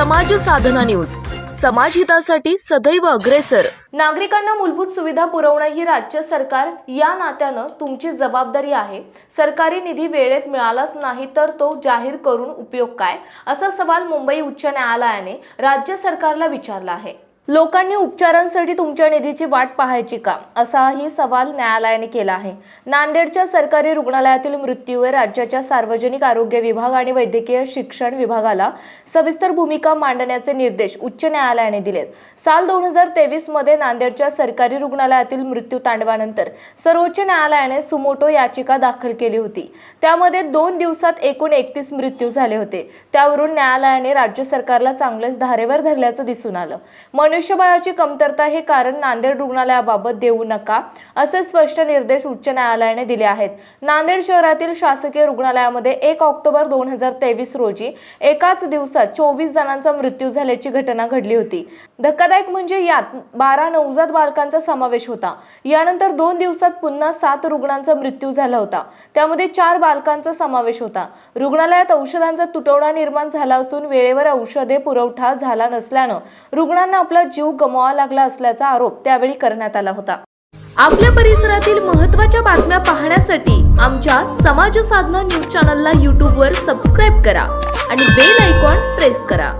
समाज साधना न्यूज. समाज हितासाठी सदैव अग्रेसर. नागरिकांना मूलभूत सुविधा पुरवणं ही राज्य सरकार या नात्यानं तुमची जबाबदारी आहे. सरकारी निधी वेळेत मिळालाच नाही तर तो जाहीर करून उपयोग काय? असा सवाल मुंबई उच्च न्यायालयाने राज्य सरकारला विचारला आहे. लोकांनी उपचारांसाठी तुमच्या निधीची वाट पाहायची का? असाही सवाल न्यायालयाने केला आहे. नांदेडच्या सरकारी रुग्णालयातील मृत्यूवर राज्याच्या सार्वजनिक आरोग्य विभाग आणि वैद्यकीय शिक्षण विभागाला सविस्तर भूमिका मांडण्याचे निर्देश उच्च न्यायालयाने दिलेत. साल दोन हजार तेवीसमध्ये नांदेडच्या सरकारी रुग्णालयातील मृत्यू तांडवानंतर सर्वोच्च न्यायालयाने सुमोटो याचिका दाखल केली होती. त्यामध्ये दोन दिवसात एकूण एकतीस मृत्यू झाले होते. त्यावरून न्यायालयाने राज्य सरकारला चांगलेच धारेवर धरल्याचं दिसून आलं. मनुष्यबळाची कमतरता हे कारण नांदेड रुग्णालयाबाबत देऊ नका असे स्पष्ट निर्देश उच्च न्यायालयाने दिले आहेत. नांदेड शहरातील शासकीय रुग्णालयामध्ये एक ऑक्टोबर दोन हजार तेवीस रोजी एकाच दिवसात चोवीस जणांचा मृत्यू झाल्याची घटना घडली होती. धक्कादायक म्हणजे यात बारा नवजात बालकांचा समावेश होता. यानंतर दोन दिवसात पुन्हा सात रुग्णांचा मृत्यू झाला होता. त्यामध्ये चार बालकांचा समावेश होता. रुग्णालयात औषधांचा तुटवडा निर्माण झाला असून वेळेवर औषधे पुरवठा झाला नसल्यानं रुग्णांना आपला जीव गमवावा लागला असल्याचा आरोप त्यावेळी करण्यात आला होता. आपल्या परिसरातील महत्त्वाच्या बातम्या पाहण्यासाठी आमच्या समाज साधना न्यूज चॅनलला यूट्यूबवर सबस्क्राईब करा आणि बेल आयकॉन प्रेस करा.